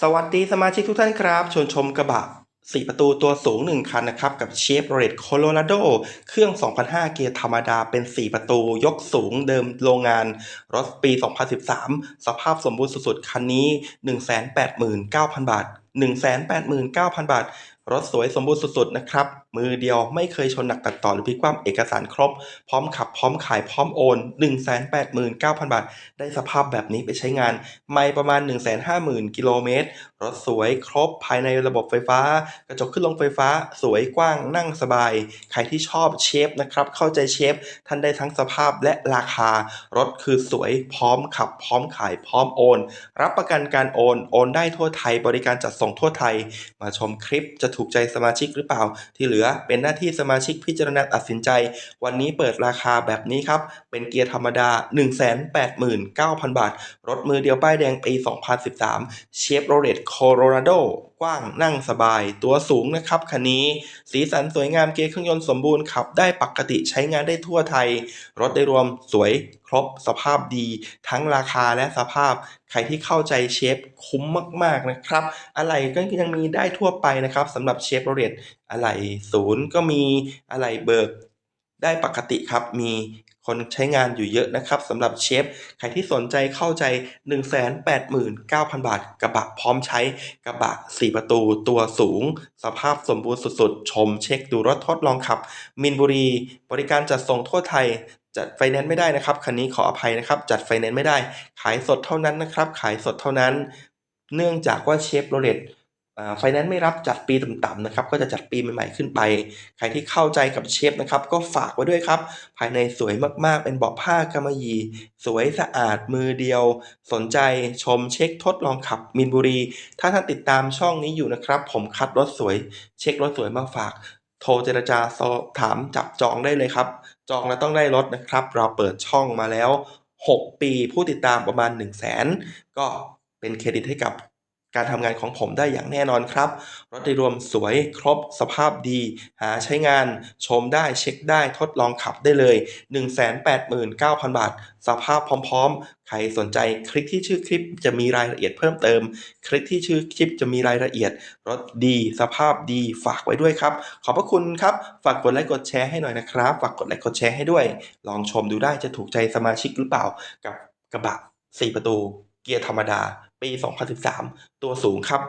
สวัสดีสมาชิกทุกท่านครับ ชวนชมกระบะ 4 ประตูตัวสูง 1 คันนะครับ กับเชฟโรเลตโคโลราโดเครื่อง 2005 เกียร์ธรรมดาเป็น 4 ประตูยกสูงเดิมโรงงาน รถปี 2013 สภาพสมบูรณ์สุดๆ คันนี้ 189,000 บาท 189,000 บาท รถสวยสมบูรณ์สุดๆนะครับ มือเดียวไม่เคยชนหนักตัดต่อหรือพลิกคว่ำเอกสารครบ พร้อมขับพร้อมขายพร้อมโอน 189,000 บาท ได้สภาพแบบนี้ไปใช้งาน ไม่ประมาณ 150,000 กิโลเมตร รถสวยครบภายในระบบไฟฟ้า กระจกขึ้นลงไฟฟ้า สวยกว้างนั่งสบาย ใครที่ชอบเชฟนะครับ เข้าใจเชฟท่านได้ทั้งสภาพและราคา รถคือสวยพร้อมขับ พร้อมขายพร้อมโอน รับประกันการโอน โอนได้ทั่วไทยบริการจัดส่งทั่วไทย มาชมคลิปจะถูกใจสมาชิกหรือเปล่า ที่เหลือเป็นหน้าที่สมาชิกพิจารณาตัดสินใจ วันนี้เปิดราคาแบบนี้ครับ เป็นเกียร์ธรรมดา 189,000 บาท รถมือเดียวป้ายแดงปี 2013เชฟโรเลตโคโลราโดกว้างนั่งสบาย ตัวสูงนะครับคันนี้ สีสันสวยงามเกียร์เครื่องยนต์สมบูรณ์ขับได้ปกติใช้งานได้ทั่วไทย รถได้รวมสวยครบสภาพดี ทั้งราคาและสภาพ ใครที่เข้าใจเชฟคุ้มมากๆนะครับ อะไรก็ยังมีได้ทั่วไปนะครับสำหรับเชฟโรเลตอะไรศูนย์ก็มีอะไรเบิกได้ปกติครับ มีคนใช้งานอยู่เยอะนะครับสำหรับเชฟ ใครที่สนใจเข้าใจ 189,000 บาท กระบะพร้อมใช้กระบะ 4 ประตูตัวสูง สภาพสมบูรณ์สุดๆ ชมเช็คดูรถทดลองขับ มินบุรี บริการจัดส่งทั่วไทย จัดไฟแนนซ์ไม่ได้นะครับ คันนี้ขออภัยนะครับ จัดไฟแนนซ์ไม่ได้ ขายสดเท่านั้นนะครับ ขายสดเท่านั้น เนื่องจากว่าเชฟโรเลตไฟแนนซ์ไม่รับจัดปีต่ำๆนะครับ ก็จะจัดปีใหม่ๆขึ้นไป ใครที่เข้าใจกับเชฟนะครับ ก็ฝากไว้ด้วยครับ ภายในสวยมากๆ เป็นเบาะผ้ากำมะหยี่ สวยสะอาดมือเดียว สนใจชมเช็คทดลองขับมินบุรี ถ้าท่านติดตามช่องนี้อยู่นะครับ ผมคัดรถสวย เช็ครถสวยมาฝาก ทรเจรจาสอบถามจับจองได้เลยครับ จองแล้วต้องได้รถนะครับ เราเปิดช่องมาแล้ว 6 ปีผู้ติดตามประมาณ 1 0 0 0 0แสนก็เป็นเครดิตให้กับ การทำงานของผมได้อย่างแน่นอนครับ รถโดยรวมสวยครบสภาพดี หาใช้งานชมได้เช็คได้ทดลองขับได้เลย 189,000 บาท สภาพพร้อมๆ ใครสนใจคลิกที่ชื่อคลิปจะมีรายละเอียดเพิ่มเติม คลิกที่ชื่อคลิปจะมีรายละเอียด รถดี สภาพดีฝากไว้ด้วยครับ ขอบพระคุณครับ ฝากกดไลค์กดแชร์ให้หน่อยนะครับ ฝากกดไลค์กดแชร์ให้ด้วย ลองชมดูได้จะถูกใจสมาชิกหรือเปล่ากับกระบะ 4 ประตู เกียร์ธรรมดา ปี 2013 ตัวสูงครับ